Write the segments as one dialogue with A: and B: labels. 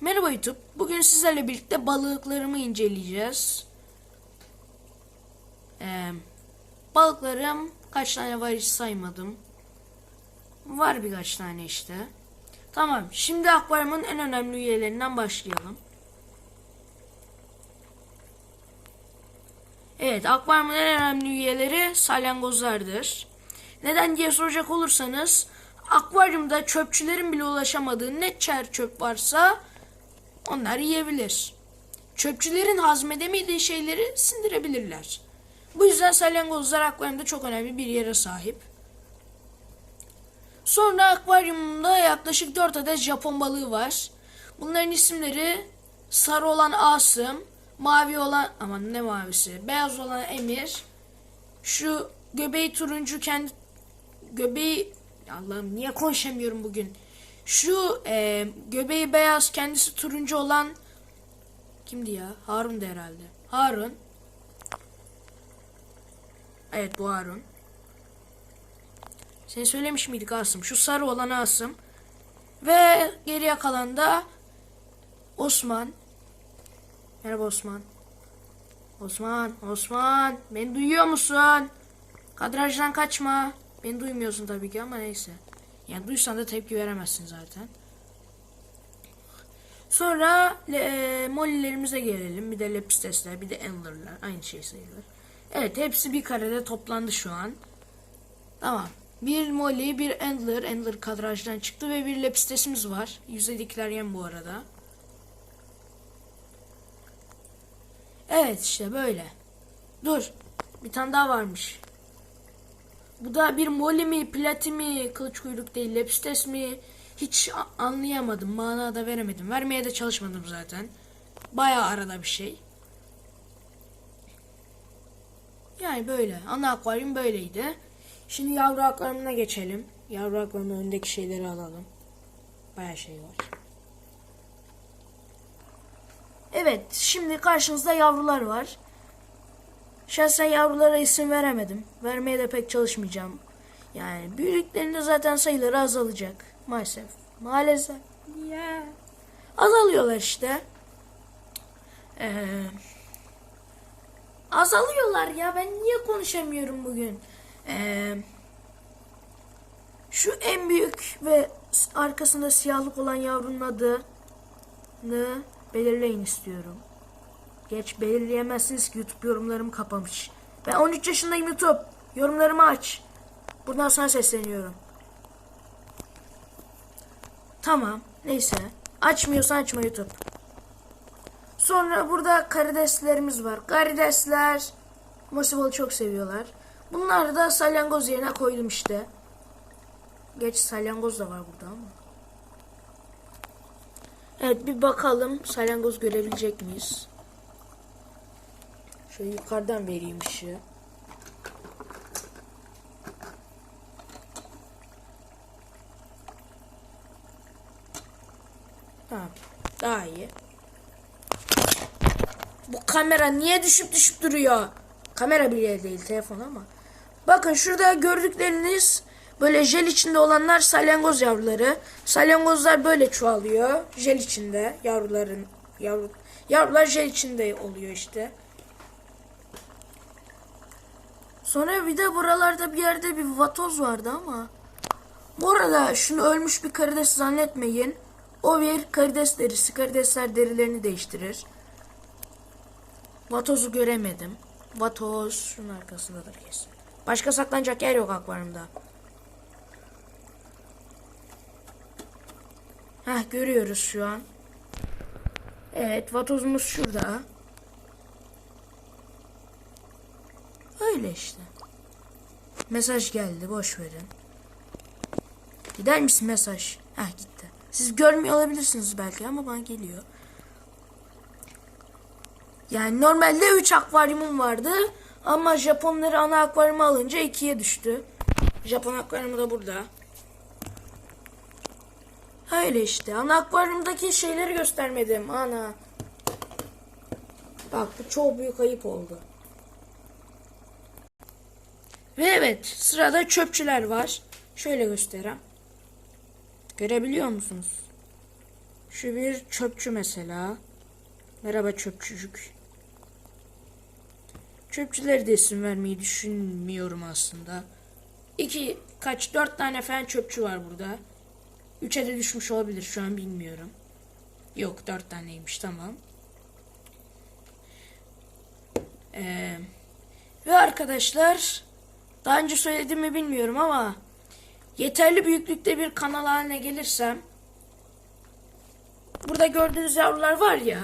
A: Merhaba YouTube. Bugün sizlerle birlikte balıklarımı inceleyeceğiz. Ee, balıklarım kaç tane var hiç saymadım. Var birkaç tane işte. Tamam. Şimdi akvaryumun en önemli üyelerinden başlayalım. Evet, akvaryumun en önemli üyeleri salyangozlardır. Neden diye soracak olursanız, akvaryumda çöpçülerin bile ulaşamadığı ne çer çöp varsa onlar yiyebilir. Çöpçülerin hazmedemediği şeyleri sindirebilirler. Bu yüzden salyangozlar akvaryumda çok önemli bir yere sahip. Sonra akvaryumumda yaklaşık 4 adet Japon balığı var. Bunların isimleri sarı olan Asım, mavi olan aman ne mavisi, beyaz olan Emir, şu göbeği turuncu kendi göbeği Allah'ım niye konuşamıyorum bugün. Şu e, göbeği beyaz kendisi turuncu olan kimdi ya? Harun da herhalde. Harun. Evet bu Harun. Seni söylemiş miydik Asım? Şu sarı olan Asım. Ve geriye kalan da Osman. Merhaba Osman. Osman, Osman. Beni duyuyor musun? Kadrajdan kaçma. Beni duymuyorsun tabii ki ama neyse. Yani duysan da tepki veremezsin zaten. Sonra e, mollilerimize gelelim. Bir de lepistesler, bir de endlerler. Aynı şey sayılır. Evet hepsi bir karede toplandı şu an. Tamam. Bir molly, bir endler. Endler kadrajdan çıktı ve bir lepistesimiz var. Yüzeydekiler yem bu arada. Evet işte böyle. Dur. Bir tane daha varmış. Bu da bir moli mi, plati mi, kılıç kuyruk değil, lepistes mi? Hiç anlayamadım. Mana da veremedim. Vermeye de çalışmadım zaten. Bayağı arada bir şey. Yani böyle. Ana akvaryum böyleydi. Şimdi yavru akvaryumuna geçelim. Yavru akvaryumun önündeki şeyleri alalım. Bayağı şey var. Evet, şimdi karşınızda yavrular var. Şahsen yavrulara isim veremedim. Vermeye de pek çalışmayacağım. Yani büyüdüklerinde zaten sayıları azalacak. Maalesef. Maalesef. Ya. Azalıyorlar işte. Ee, azalıyorlar ya. Ben niye konuşamıyorum bugün? Ee, şu en büyük ve arkasında siyahlık olan yavrunun adını belirleyin istiyorum. Geç belirleyemezsiniz ki YouTube yorumlarım kapamış. Ben 13 yaşındayım YouTube. Yorumlarımı aç. Buradan sana sesleniyorum. Tamam. Neyse. Açmıyorsan açma YouTube. Sonra burada karideslerimiz var. Karidesler Mosibol'u çok seviyorlar. Bunları da salyangoz yerine koydum işte. Geç salyangoz da var burada ama. Evet bir bakalım salyangoz görebilecek miyiz? Şöyle yukarıdan vereyim ışığı. Tamam. Daha iyi. Bu kamera niye düşüp düşüp duruyor? Kamera bile değil telefon ama. Bakın şurada gördükleriniz böyle jel içinde olanlar salyangoz yavruları. Salyangozlar böyle çoğalıyor. Jel içinde yavruların yavru yavrular jel içinde oluyor işte. Sonra bir de buralarda bir yerde bir vatoz vardı ama. Bu arada şunu ölmüş bir karides zannetmeyin. O bir karides derisi. Karidesler derilerini değiştirir. Vatozu göremedim. Vatoz şunun arkasındadır kesin. Başka saklanacak yer yok akvaryumda. Heh görüyoruz şu an. Evet vatozumuz şurada. Öyle işte. Mesaj geldi boş verin. Gider misin mesaj? Heh gitti. Siz görmüyor olabilirsiniz belki ama bana geliyor. Yani normalde 3 akvaryumum vardı. Ama Japonları ana akvaryuma alınca 2'ye düştü. Japon akvaryumu da burada. Öyle işte. Ana akvaryumdaki şeyleri göstermedim. Ana. Bak bu çok büyük ayıp oldu. Ve evet sırada çöpçüler var. Şöyle göstereyim. Görebiliyor musunuz? Şu bir çöpçü mesela. Merhaba çöpçücük. Çöpçüleri de isim vermeyi düşünmüyorum aslında. İki, kaç, dört tane falan çöpçü var burada. Üçe de düşmüş olabilir şu an bilmiyorum. Yok dört taneymiş tamam. Ee, ve arkadaşlar daha önce söyledim mi bilmiyorum ama yeterli büyüklükte bir kanal haline gelirsem burada gördüğünüz yavrular var ya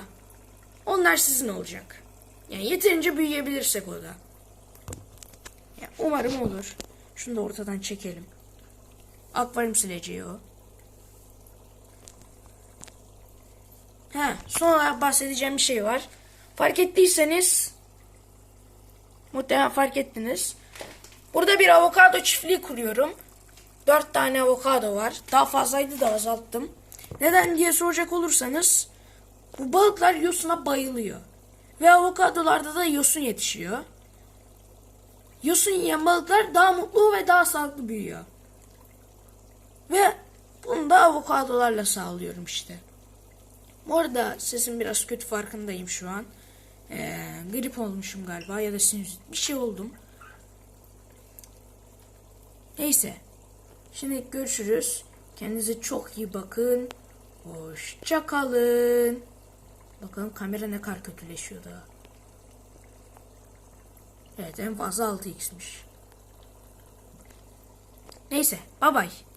A: onlar sizin olacak. Yani yeterince büyüyebilirsek o da. Ya, umarım olur. Şunu da ortadan çekelim. Akvaryum sileceği o. Ha, son olarak bahsedeceğim bir şey var. Fark ettiyseniz muhtemelen fark ettiniz. Burada bir avokado çiftliği kuruyorum. Dört tane avokado var. Daha fazlaydı da azalttım. Neden diye soracak olursanız bu balıklar yosuna bayılıyor. Ve avokadolarda da yosun yetişiyor. Yosun yiyen balıklar daha mutlu ve daha sağlıklı büyüyor. Ve bunu da avokadolarla sağlıyorum işte. Bu arada sesim biraz kötü farkındayım şu an. Ee, grip olmuşum galiba ya da sinüzit bir şey oldum. Neyse. Şimdi görüşürüz. Kendinize çok iyi bakın. Hoşça kalın. Bakalım kamera ne kadar kötüleşiyor daha. Evet en fazla 6x'miş. Neyse bye bye.